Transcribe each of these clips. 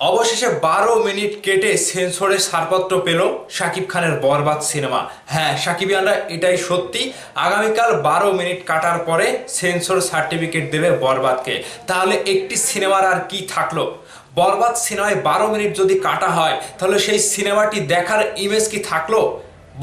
অবশেষে বারো মিনিট কেটে সেন্সরের ছাড়পত্র পেল শাকিব খানের বরবাদ সিনেমা। হ্যাঁ সাকিবিয়ানরা এটাই সত্যি, আগামীকাল বারো মিনিট কাটার পরে সেন্সর সার্টিফিকেট দেবে বরবাদকে। তাহলে একটি সিনেমার আর কি থাকল? বরবাদ সিনেমায় বারো মিনিট যদি কাটা হয়, তাহলে সেই সিনেমাটি দেখার ইমেজ কি থাকল?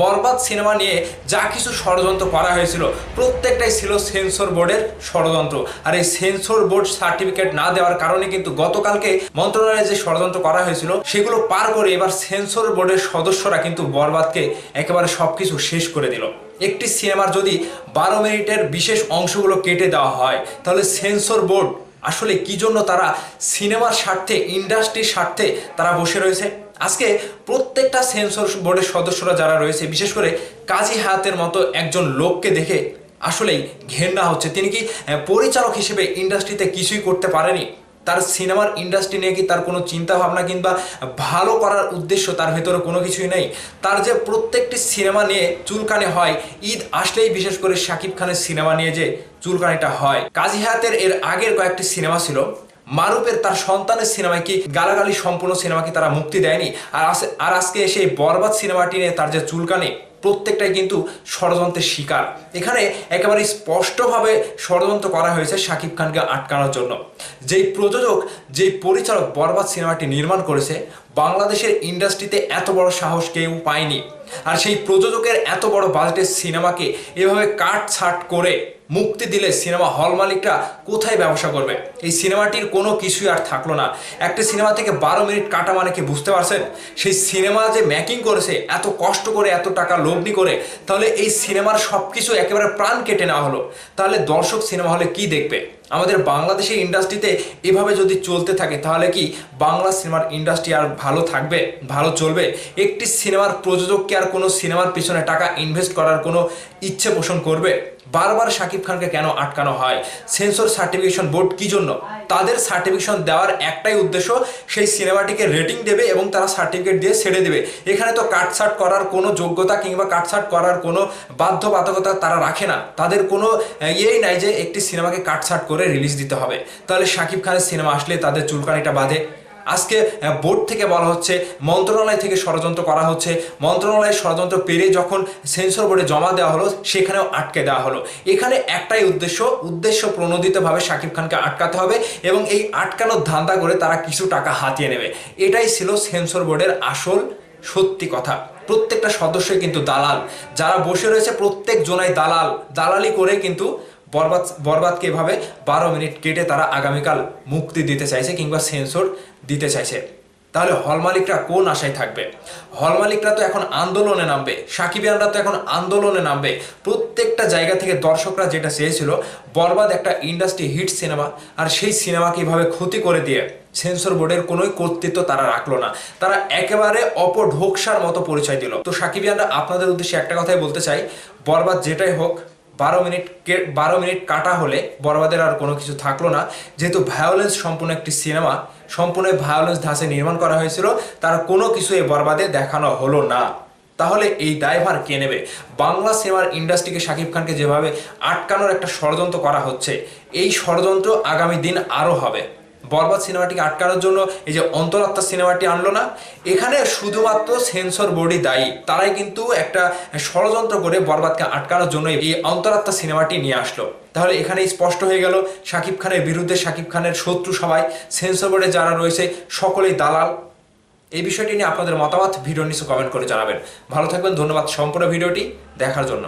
বরবাদ সিনেমা নিয়ে যা কিছু ষড়যন্ত্র করা হয়েছিল, প্রত্যেকটাই ছিল সেন্সর বোর্ডের ষড়যন্ত্র। আর এই সেন্সর বোর্ড সার্টিফিকেট না দেওয়ার কারণে কিন্তু গতকালকে মন্ত্রণালয়ে যে ষড়যন্ত্র করা হয়েছিল, সেগুলো পার করে এবার সেন্সর বোর্ডের সদস্যরা কিন্তু বরবাদকে একেবারে সব কিছু শেষ করে দিল। একটি সিনেমার যদি বারো মিনিটের বিশেষ অংশগুলো কেটে দেওয়া হয়, তাহলে সেন্সর বোর্ড আসলে কি জন্য তারা সিনেমার স্বার্থে, ইন্ডাস্ট্রির স্বার্থে তারা বসে রয়েছে? আজকে প্রত্যেকটা সেন্সর বোর্ডের সদস্যরা যারা রয়েছে, বিশেষ করে কাজী হায়াতের মতো একজন লোককে দেখে আসলেই ঘেন্না হচ্ছে। তিনি কি পরিচালক হিসেবে ইন্ডাস্ট্রিতে কিছুই করতে পারেনি? তার সিনেমার ইন্ডাস্ট্রি নিয়ে কি তার কোনো চিন্তা ভাবনা কিংবা ভালো করার উদ্দেশ্য তার ভেতরে কোনো কিছুই নেই? তার যে প্রত্যেকটি সিনেমা নিয়ে চুলকানি হয়, ঈদ আসলেই বিশেষ করে শাকিব খানের সিনেমা নিয়ে যে চুলকানিটা হয়। কাজী হায়াতের এর আগের কয়েকটি সিনেমা ছিল। মারুপের তার সন্তানের সিনেমায় কি গালাগালি সম্পূর্ণ সিনেমাকে তারা মুক্তি দেয়নি? আর আর আজকে এসে বরবাদ সিনেমাটি নিয়ে তার যে চুলকানি প্রত্যেকটাই কিন্তু ষড়যন্ত্রের শিকার। এখানে একেবারে স্পষ্টভাবে ষড়যন্ত্র করা হয়েছে শাকিব খানকে আটকানোর জন্য। যেই প্রযোজক, যেই পরিচালক বরবাদ সিনেমাটি নির্মাণ করেছে বাংলাদেশের ইন্ডাস্ট্রিতে এত বড় সাহস কেউ পায়নি। আর সেই প্রযোজকের এত বড় বাজেটের সিনেমাকে এভাবে কাট ছাট করে মুক্তি দিলে সিনেমা হল মালিকরা কোথায় ব্যবসা করবে? এই সিনেমাটির কোনো কিছুই আর থাকল না। একটা সিনেমা থেকে বারো মিনিট কাটা মানে কি বুঝতে পারছেন? সেই সিনেমা যে ম্যাকিং করেছে, এত কষ্ট করে, এত টাকা লগ্নি করে, তাহলে এই সিনেমার সব কিছু একেবারে প্রাণ কেটে নেওয়া হলো। তাহলে দর্শক সিনেমা হলে কি দেখবে? আমাদের বাংলাদেশের ইন্ডাস্ট্রিতে এভাবে যদি চলতে থাকে, তাহলে কি বাংলা সিনেমার ইন্ডাস্ট্রি আর ভালো থাকবে, ভালো চলবে? একটি সিনেমার প্রযোজককে আর কোনো সিনেমার পিছনে টাকা ইনভেস্ট করার কোনো ইচ্ছে পোষণ করবে? বারবার শাকিব খানকে কেন আটকানো হয়? সেন্সর সার্টিফিকেশন বোর্ড কি জন্য? তাদের সার্টিফিকেশন দেওয়ার একটাই উদ্দেশ্য সেই সিনেমাটিকে রেটিং দেবে এবং তারা সার্টিফিকেট দিয়ে ছেড়ে দেবে। এখানে তো কাটছাট করার কোনো যোগ্যতা কিংবা কাটছাট করার কোনো বাধ্যবাধকতা তারা রাখে না। তাদের কোনো ইয়েই নাই যে একটি সিনেমাকে কাটছাট করে রিলিজ দিতে হবে। তাহলে শাকিব খানের সিনেমা আসলে তাদের চুলকানিটা বাঁধে আজকে বোর্ড থেকে বলা হচ্ছে, মন্ত্রণালয় থেকে ষড়যন্ত্র করা হচ্ছে। মন্ত্রণালয়ের ষড়যন্ত্র পেরে যখন সেন্সর বোর্ডে জমা দেওয়া হলো, সেখানেও আটকে দেওয়া হলো। এখানে একটাই উদ্দেশ্য উদ্দেশ্য প্রণোদিতভাবে শাকিব খানকে আটকাতে হবে এবং এই আটকানোর ধান্দা করে তারা কিছু টাকা হাতিয়ে নেবে। এটাই ছিল সেন্সর বোর্ডের আসল সত্যি কথা। প্রত্যেকটা সদস্যই কিন্তু দালাল। যারা বসে রয়েছে, প্রত্যেক জনাই দালাল। দালালি করে কিন্তু বরবাদ, বরবাদকে এভাবে বারো মিনিট কেটে তারা আগামীকাল মুক্তি দিতে চাইছে কিংবা সেন্সর দিতে চাইছে। তাহলে হল মালিকরা কোন আশায় থাকবে? হল মালিকরা তো এখন আন্দোলনে নামবে। সাকিবিয়ানরা তো এখন আন্দোলনে নামবে। প্রত্যেকটা জায়গা থেকে দর্শকরা যেটা চেয়েছিল, বরবাদ একটা ইন্ডাস্ট্রি হিট সিনেমা, আর সেই সিনেমাকে এভাবে ক্ষতি করে দিয়ে সেন্সর বোর্ডের কোনোই কর্তৃত্ব তারা রাখল না। তারা একেবারে অপঢোকসার মতো পরিচয় দিল। তো সাকিবিয়ানরা আপনাদের উদ্দেশ্যে একটা কথাই বলতে চাই, বরবাদ যেটাই হোক বারো মিনিট বারো মিনিট কাটা হলে বরবাদের আর কোনো কিছু থাকল না। যেহেতু ভায়োলেন্স সম্পূর্ণ একটি সিনেমা, সম্পূর্ণ ভায়োলেন্স ধাঁচে নির্মাণ করা হয়েছিল, তার কোনো কিছু এই বরবাদে দেখানো হলো না। তাহলে এই দায়ভার কে নেবে? বাংলা সিনেমার ইন্ডাস্ট্রিকে শাকিব খানকে যেভাবে আটকানোর একটা ষড়যন্ত্র করা হচ্ছে, এই ষড়যন্ত্র আগামী দিন আরও হবে। বরবাদ সিনেমাটিকে আটকানোর জন্য এই যে অন্তরাত্মা সিনেমাটি আনলো না, এখানে শুধুমাত্র সেন্সর বোর্ডই দায়ী। তারাই কিন্তু একটা ষড়যন্ত্র করে বরবাদকে আটকানোর জন্য এই অন্তরাত্মা সিনেমাটি নিয়ে আসলো। তাহলে এখানে স্পষ্ট হয়ে গেল, শাকিব খানের বিরুদ্ধে শাকিব খানের শত্রু সবাই, সেন্সর বোর্ডে যারা রয়েছে সকলেই দালাল। এই বিষয়টি নিয়ে আপনাদের মতামত, ভিডিও নিচে কমেন্ট করে জানাবেন। ভালো থাকবেন, ধন্যবাদ সম্পূর্ণ ভিডিওটি দেখার জন্য।